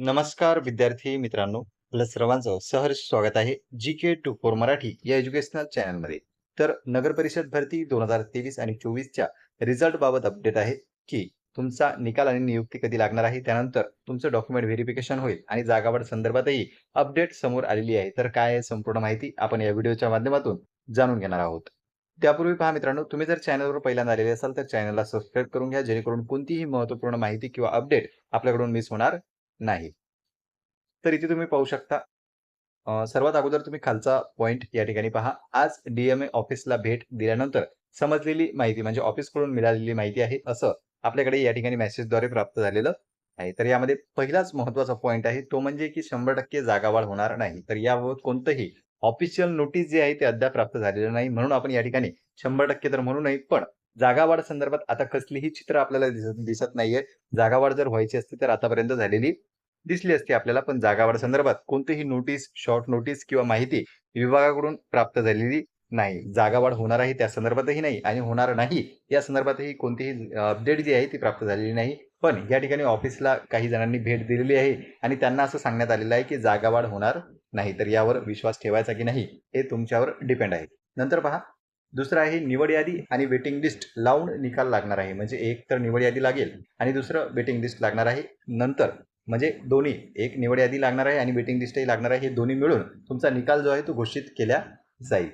नमस्कार विद्यार्थी मित्रांनो. आपलं सर्वांचं सहर्ष स्वागत आहे G K two four Marathi या एज्युकेशनल चॅनलमध्ये तर नगर परिषद भरती दोन हजार तेवीस आणि चोवीसच्या रिझल्ट बाबत अपडेट आहे की तुमचा निकाल आणि नियुक्ती कधी लागणार आहे? त्यानंतर तुमचं डॉक्युमेंट व्हेरिफिकेशन होईल आणि जागावाढ संदर्भातही अपडेट समोर आलेली आहे. तर काय आहे संपूर्ण माहिती आपण या व्हिडिओच्या माध्यमातून जाणून घेणार आहोत. त्यापूर्वी पहा मित्रांनो तुम्ही जर चॅनलवर पहिल्यांदा आलेले असाल तर चॅनलला सबस्क्राईब करून घ्या जेणेकरून कोणतीही महत्त्वपूर्ण माहिती किंवा अपडेट आपल्याकडून मिस होणार नाही. तर इथे तुम्ही पाहू शकता सर्वात अगोदर तुम्ही खालचा पॉइंट या ठिकाणी पहा. आज डीएमए ऑफिसला भेट दिल्यानंतर समजलेली माहिती म्हणजे ऑफिसकडून मिळालेली माहिती आहे असं आपल्याकडे या ठिकाणी मेसेजद्वारे प्राप्त झालेलं आहे. तर यामध्ये पहिलाच महत्त्वाचा पॉइंट आहे तो म्हणजे की शंभर टक्के जागावाढ होणार नाही. तर याबाबत कोणतंही ऑफिशियल नोटीस जे आहे ते अद्याप प्राप्त झालेलं नाही. म्हणून आपण या ठिकाणी शंभर टक्के तर म्हणू नाही पण जागावाढ संदर्भात आता कसलीही चित्र आपल्याला दिसत दिसत नाहीये. जागावाढ जर व्हायची असती तर आतापर्यंत झालेली दिसली असती आपल्याला पण जागावाढ संदर्भात कोणतीही नोटीस शॉर्ट नोटीस किंवा माहिती विभागाकडून प्राप्त झालेली नाही. जागावाढ होणार आहे त्या संदर्भातही नाही आणि होणार नाही या संदर्भातही कोणतीही अपडेट जी आहे ती प्राप्त झालेली नाही. पण या ठिकाणी ऑफिसला काही जणांनी भेट दिलेली आहे आणि त्यांना असं सांगण्यात आलेलं आहे की जागावाढ होणार नाही. तर यावर विश्वास ठेवायचा की नाही हे तुमच्यावर डिपेंड आहे. नंतर पहा दुसरं आहे निवड यादी आणि वेटिंग लिस्ट लावून निकाल लागणार आहे. म्हणजे एक तर निवड यादी लागेल आणि दुसरं वेटिंग लिस्ट लागणार आहे. नंतर म्हणजे दोन्ही एक निवड यादी लागणार आहे आणि वेटिंग लिस्टही लागणार आहे हे दोन्ही मिळून तुमचा निकाल जो आहे तो घोषित केला जाईल.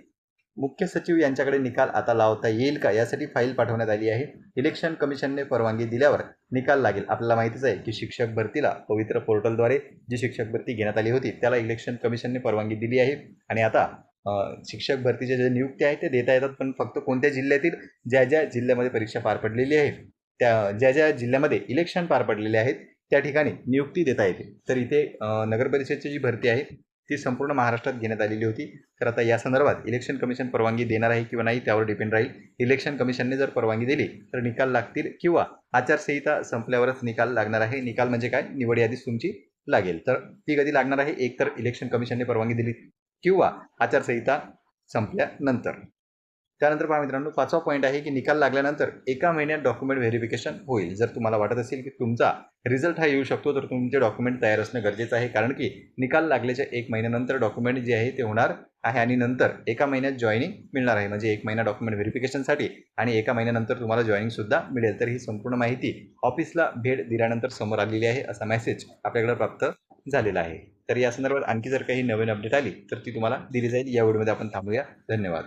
मुख्य सचिव यांच्याकडे निकाल आता लावता येईल का? यासाठी फाईल पाठवण्यात आली आहे. इलेक्शन कमिशनने परवानगी दिल्यावर निकाल लागेल. आपल्याला माहितीच आहे की शिक्षक भरतीला पवित्र पोर्टलद्वारे जी शिक्षक भरती घेण्यात आली होती त्याला इलेक्शन कमिशनने परवानगी दिली आहे. आणि आता शिक्षक भरतीच्या ज्या नियुक्ती आहे ते देता येतात पण फक्त कोणत्या जिल्ह्यातील? ज्या ज्या जिल्ह्यामध्ये परीक्षा पार पडलेली आहे त्या ज्या ज्या जिल्ह्यामध्ये इलेक्शन पार पडलेले आहेत त्या ठिकाणी नियुक्ती देता येते. तर इथे नगरपरिषदची जी भरती आहे ती संपूर्ण महाराष्ट्रात घेण्यात आलेली होती. तर आता या संदर्भात इलेक्शन कमिशन परवानगी देणार आहे किंवा नाही त्यावर डिपेंड राहील. इलेक्शन कमिशनने जर परवानगी दिली तर निकाल लागतील किंवा आचारसंहिता संपल्यावरच निकाल लागणार आहे. निकाल म्हणजे काय? निवड यादीच तुमची लागेल. तर ती कधी लागणार आहे? एक तर इलेक्शन कमिशनने परवानगी दिली किंवा आचारसंहिता संपल्यानंतर. त्यानंतर पहा मित्रांनो पाचवा पॉईंट आहे की निकाल लागल्यानंतर एका महिन्यात डॉक्युमेंट व्हेरिफिकेशन होईल. जर तुम्हाला वाटत असेल की तुमचा रिझल्ट हा येऊ शकतो तर तुमचे डॉक्युमेंट तयार असणं गरजेचं आहे. कारण की निकाल लागल्याच्या एक महिन्यानंतर डॉक्युमेंट जे आहे ते होणार आहे आणि नंतर एका महिन्यात जॉईनिंग मिळणार आहे. म्हणजे एक महिना डॉक्युमेंट व्हेरिफिकेशनसाठी आणि एका महिन्यानंतर तुम्हाला जॉईनिंग सुद्धा मिळेल. तर ही संपूर्ण माहिती ऑफिसला भेट दिल्यानंतर समोर आलेली आहे असा मेसेज आपल्याकडे प्राप्त झालेला आहे. तर या संदर्भात आणखी जर काही नवीन अपडेट आली तर ती तुम्हाला दिली जाईल. या व्हिडिओमध्ये आपण थांबूया. धन्यवाद.